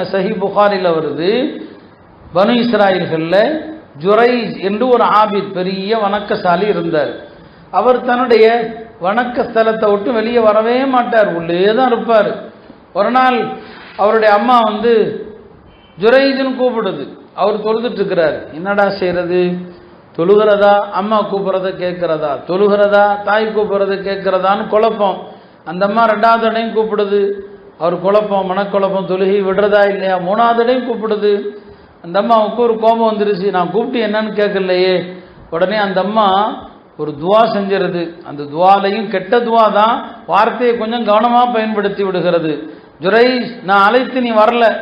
சஹி புகாரில் வருது. பனு இஸ்ராயில்களில் ஜுரைஜ் என்று ஒரு ஆபித் பெரிய வணக்கசாலி இருந்தார். அவர் தன்னுடைய வணக்க ஸ்தலத்தை விட்டு வெளியே வரவே மாட்டார் உள்ளே தான் இருப்பார். ஒரு நாள் அவருடைய அம்மா வந்து ஜுரைஜுன்னு கூப்பிடுது. அவர் தொழுதுட்டுருக்கிறார். என்னடா செய்யறது தொழுகிறதா? அம்மா கூப்பிட்றத கேட்குறதா? தொழுகிறதா? தாய் கூப்பிட்றத கேட்குறதான்னு குழப்பம். அந்த அம்மா ரெண்டாவது இடையும் கூப்பிடுது. அவர் குழப்பம் மனக்குழப்பம் தொழுகி விடுறதா இல்லையா? மூணாவது இடையும் கூப்பிடுது. அந்த அம்மாவுக்கு ஒரு கோபம் வந்துருச்சு. நான் கூப்பிட்டு என்னன்னு கேட்கலையே. உடனே அந்த அம்மா ஒரு துவா செஞ்சிருது. அந்த துவாலையும் கெட்ட துவா தான் வார்த்தையை கொஞ்சம் கவனமாக பயன்படுத்தி விடுகிறது. ஜுரை நான் அழைத்து நீ வரல.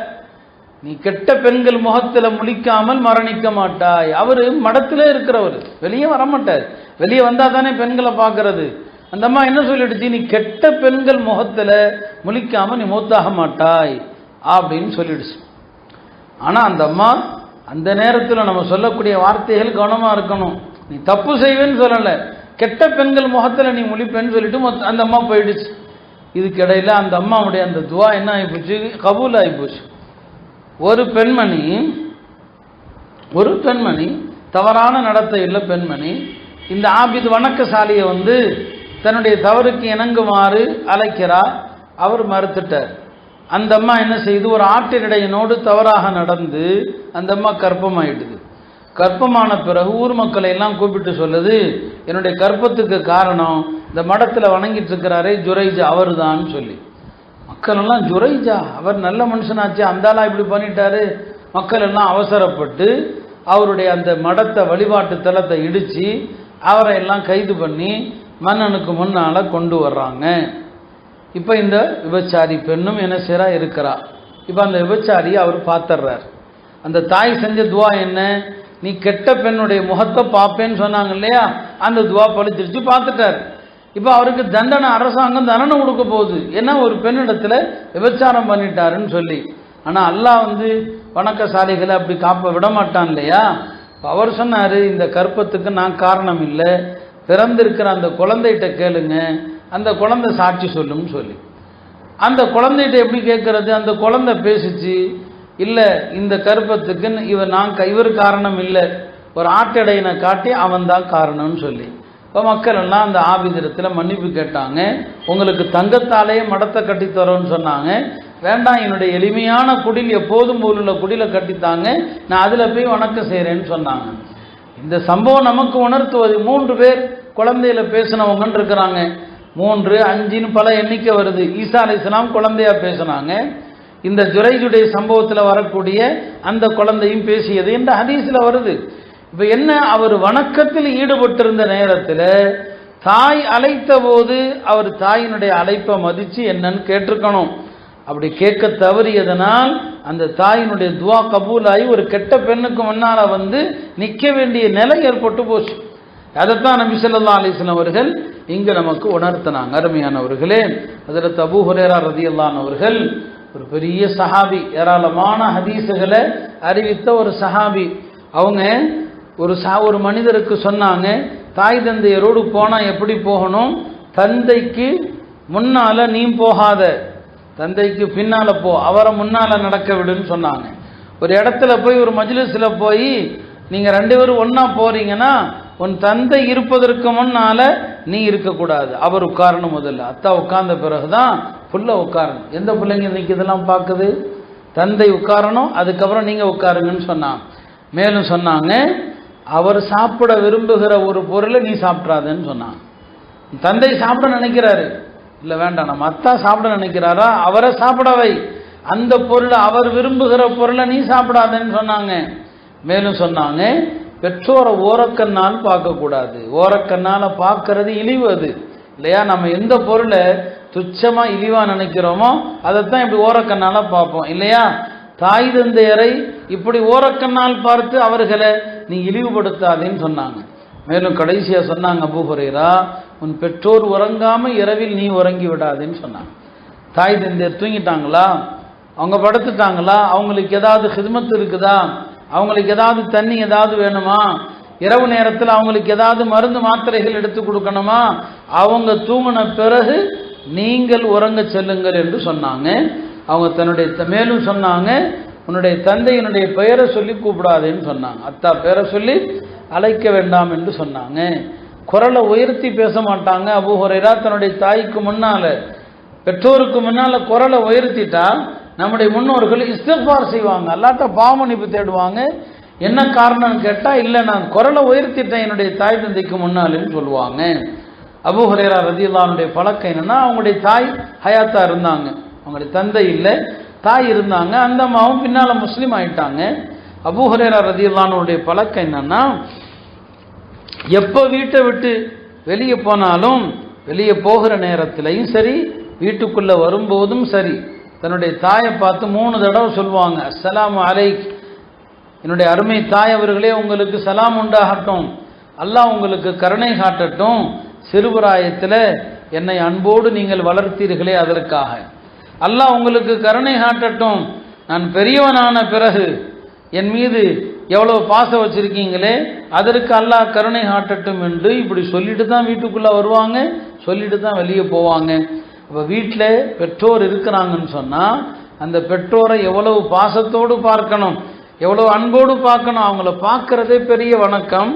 நீ கெட்ட பெண்கள் முகத்தில் முழிக்காமல் மரணிக்க மாட்டாய். அவர் மடத்திலே இருக்கிறவர். வெளியே வர மாட்டார் வெளியே வந்தால் தானே பெண்களை பார்க்கறது. அந்த அம்மா என்ன சொல்லிடுச்சு? நீ கெட்ட பெண்கள் முகத்தில் முழிக்காமல் நீ மூத்தாக மாட்டாய் அப்படின்னு சொல்லிடுச்சு. ஆனால் அந்த அம்மா அந்த நேரத்தில் நம்ம சொல்லக்கூடிய வார்த்தைகள் கவனமாக இருக்கணும். நீ தப்பு செய்வேன்னு சொல்லலை. கெட்ட பெண்கள் முகத்தில் நீ முழிப்பேன்னு சொல்லிட்டு மொத்த- அந்த அம்மா போயிடுச்சு. இதுக்கிடையில் அந்த அம்மாவுடைய அந்த துவா என்ன ஆகிப்போச்சு கபூல் ஆகிப்போச்சு ஒரு பெண்மணி ஒரு பெண்மணி தவறான நடத்தையில் பெண்மணி இந்த ஆபித் வணக்கசாலியை வந்து தன்னுடைய தவறுக்கு இணங்குமாறு அழைக்கிறார். அவர் மறுத்துட்டார். அந்த அம்மா என்ன செய்து ஒரு ஆட்டினிடையனோடு தவறாக நடந்து அந்த அம்மா கற்பமாயிடுது கற்பமான பிறகு ஊர் மக்களை எல்லாம் கூப்பிட்டு சொல்லுது என்னுடைய கர்ப்பத்துக்கு காரணம் இந்த மடத்தில் வணங்கிட்டு இருக்கிறாரே ஜுரைஜா அவர்தான் சொல்லி. மக்கள் எல்லாம் ஜுரைஜா அவர் நல்ல மனுஷனாச்சு அந்தாலா இப்படி பண்ணிட்டாரு? மக்கள் எல்லாம் அவசரப்பட்டு அவருடைய அந்த மடத்தை வழிபாட்டு தலத்தை இடித்து அவரை எல்லாம் கைது பண்ணி மன்னனுக்கு முன்னால் கொண்டு வர்றாங்க. இப்போ இந்த விபச்சாரி பெண்ணும் என்ன செய்றா? இருக்கிறா. இப்போ அந்த விபச்சாரியை அவர் பார்த்துடுறார் அந்த தாய் செஞ்ச துவா என்ன? நீ கெட்ட பெண்ணுடைய முகத்தை பார்ப்பேன்னு சொன்னாங்க இல்லையா? அந்த துவா பழிச்சிருச்சு பார்த்துட்டார் இப்போ அவருக்கு தண்டனை அரசாங்கம் தண்டனை கொடுக்க போகுது. ஏன்னா ஒரு பெண்ணிடத்தில் விபச்சாரம் பண்ணிட்டாருன்னு சொல்லி. ஆனால் அல்லாஹ் வந்து வணக்கசாலிகளை அப்படி காப்ப விட மாட்டான் இல்லையா அவர் சொன்னார் இந்த கற்பத்துக்கு நான் காரணம் இல்லை. பிறந்திருக்கிற அந்த குழந்தைகிட்ட கேளுங்க அந்த குழந்தை சாட்சி சொல்லும்னு சொல்லி. அந்த குழந்தைகிட்ட எப்படி கேட்குறது அந்த குழந்தை பேசிச்சு இல்லை இந்த கருப்பத்துக்கு இவர் நான் இவர் காரணம் இல்லை. ஒரு ஆட்டடையனை காட்டி அவன் தான் காரணம்னு சொல்லி. இப்போ மக்கள் எல்லாம் அந்த ஆபிதத்தில் மன்னிப்பு கேட்டாங்க. உங்களுக்கு தங்கத்தாலேயே மடத்தை கட்டித்தரோன்னு சொன்னாங்க. வேண்டாம் என்னுடைய எளிமையான குடில் எப்போதும் ஊரில் உள்ள குடிலை கட்டித்தாங்க. நான் அதில் போய் வணக்கம் செய்கிறேன்னு சொன்னாங்க. இந்த சம்பவம் நமக்கு உணர்த்துவது. மூன்று பேர் குழந்தையில பேசினவங்கன்னு இருக்கிறாங்க. மூன்று அஞ்சுன்னு பல எண்ணிக்கை வருது. ஈசா அலைஹிஸ்ஸலாம் குழந்தையா பேசினாங்க. இந்த ஜுரைஜுடைய சம்பவத்தில் வரக்கூடிய அந்த குழந்தையும் பேசியது. இந்த ஹதீஸில் வருது. இப்போ என்ன? அவர் வணக்கத்தில் ஈடுபட்டிருந்த நேரத்தில் தாய் அழைத்த போது அவர் தாயினுடைய அழைப்பை மதித்து என்னன்னு கேட்டிருக்கணும். அப்படி கேட்க தவறியதனால் அந்த தாயினுடைய துவா கபூலாகி ஒரு கெட்ட பெண்ணுக்கு முன்னால் வந்து நிற்க வேண்டிய நிலை ஏற்பட்டு போச்சு. அதைத்தான் நபி ஸல்லல்லாஹு அலிஸ்லாம் அவர்கள் இங்கு நமக்கு உணர்த்தினாங்க. அருமையானவர்களே அதில் தபு ஹுரேரா ரதியல்லான் அவர்கள் ஒரு பெரிய சஹாபி ஏராளமான ஹதீஸுகளை அறிவித்த ஒரு சஹாபி. அவங்க ஒரு சா ஒரு மனிதருக்கு சொன்னாங்க தாய் தந்தையரோடு போனால் எப்படி போகணும்? தந்தைக்கு முன்னால நீ போகாத. தந்தைக்கு பின்னால் போ அவரை முன்னால் நடக்க விடுன்னு சொன்னாங்க. ஒரு இடத்துல போய் ஒரு மஜ்லிஸில் போய் நீங்கள் ரெண்டு பேரும் ஒன்றா போகிறீங்கன்னா உன் தந்தை இருப்பதற்கு முன்னால் நீ இருக்கக்கூடாது. அவர் உட்காரணும் முதல்ல. அத்தா உட்கார்ந்த பிறகுதான் புள்ள உட்காரணும். எந்த பிள்ளைங்க இன்றைக்கி இதெல்லாம் பார்க்குது? தந்தை உட்காரணும் அதுக்கப்புறம் நீங்கள் உட்காருங்கன்னு சொன்னாங்க. மேலும் சொன்னாங்க அவர் சாப்பிட விரும்புகிற ஒரு பொருளை நீ சாப்பிட்றாதுன்னு சொன்னாங்க. தந்தை சாப்பிட நினைக்கிறாரு. இல்லை வேண்டாம். நம்ம அத்தா சாப்பிட நினைக்கிறாரா? அவரை சாப்பிடவை. அந்த பொருளை அவர் விரும்புகிற பொருளை நீ சாப்பிடாதேன்னு சொன்னாங்க. மேலும் சொன்னாங்க பெற்றோரை ஓரக்கண்ணால் பார்க்கக்கூடாது. ஓரக்கண்ணால் பார்க்கறது இழிவு அது. இல்லையா? நம்ம எந்த பொருளை துச்சமாக இழிவாக நினைக்கிறோமோ அதைத்தான் இப்படி ஓரக்கண்ணால் பார்ப்போம். இல்லையா? தாய் தந்தையரை இப்படி ஓரக்கண்ணால் பார்த்து அவர்களை நீ இழிவுபடுத்தாதேன்னு சொன்னாங்க. மேலும் கடைசியாக சொன்னாங்க அபூ உன் பெற்றோர் உறங்காமல் இரவில் நீ உறங்கி விடாதேன்னு சொன்னாங்க. தாய் தந்தையர் தூங்கிட்டாங்களா? அவங்க படுத்துட்டாங்களா? அவங்களுக்கு ஏதாவது ஹிதமத்து இருக்குதா? அவங்களுக்கு ஏதாவது தண்ணி ஏதாவது வேணுமா? இரவு நேரத்தில் அவங்களுக்கு ஏதாவது மருந்து மாத்திரைகள் எடுத்து கொடுக்கணுமா? அவங்க தூங்கின பிறகு நீங்கள் உறங்க செல்லுங்கள் என்று சொன்னாங்க. அவங்க தன்னுடைய த- மேலும் சொன்னாங்க உன்னுடைய தந்தையினுடைய பெயரை சொல்லி கூப்பிடாதேன்னு சொன்னாங்க. அத்தா பெயரை சொல்லி அழைக்க வேண்டாம் என்று சொன்னாங்க. குரலை உயர்த்தி பேச மாட்டாங்க. அபு ஹுரைரா தன்னுடைய தாய்க்கு முன்னால பெற்றோருக்கு முன்னால் குரலை உயர்த்திட்டா நம்முடைய முன்னோர்கள் இஸ்திஃபார் செய்வாங்க. அல்லாட்ட பாவமன்னிப்பு தேடுவாங்க. என்ன காரணம்னு கேட்டால் இல்லை நான் குரலை உயர்த்திட்டேன் என்னுடைய தாய் தந்தைக்கு முன்னாலேன்னு சொல்லுவாங்க. அபு ஹுரேரா ரதியுல்லானுடைய பழக்கம் என்னன்னா அவங்களுடைய தாய் ஹயாத்தா இருந்தாங்க. அவங்களுடைய தந்தை இல்லை தாய் இருந்தாங்க. அந்த அம்மாவும் பின்னால் முஸ்லீம் ஆயிட்டாங்க. அபு ஹுரேரா ரதியுல்லானுடைய பழக்கம் என்னன்னா எப்போ வீட்டை விட்டு வெளியே போனாலும் வெளியே போகிற நேரத்திலையும் சரி வீட்டுக்குள்ளே வரும்போதும் சரி தன்னுடைய தாயை பார்த்து மூணு தடவை சொல்லுவாங்க அஸ்லாம் அலைக். என்னுடைய அருமை தாய் அவர்களே உங்களுக்கு சலாம் உண்டாகட்டும். அல்லாஹ் உங்களுக்கு கருணை காட்டட்டும். சிறுபராயத்தில் என்னை அன்போடு நீங்கள் வளர்த்தீர்களே அதற்காக. அல்லாஹ் உங்களுக்கு கருணை காட்டட்டும். நான் பெரியவனான பிறகு என் மீது எவ்வளவு பாசம் வச்சிருக்கீங்களே அதற்கு அல்லாஹ் கருணை காட்டட்டும் என்று இப்படி சொல்லிட்டு தான் வீட்டுக்குள்ளே வருவாங்க சொல்லிட்டு தான் வெளியே போவாங்க. இப்போ வீட்டில் பெற்றோர் இருக்கிறாங்கன்னு சொன்னால் அந்த பெற்றோரை எவ்வளவு பாசத்தோடு பார்க்கணும் எவ்வளவு அன்போடு பார்க்கணும் அவங்கள பார்க்குறதே பெரிய வணக்கம்.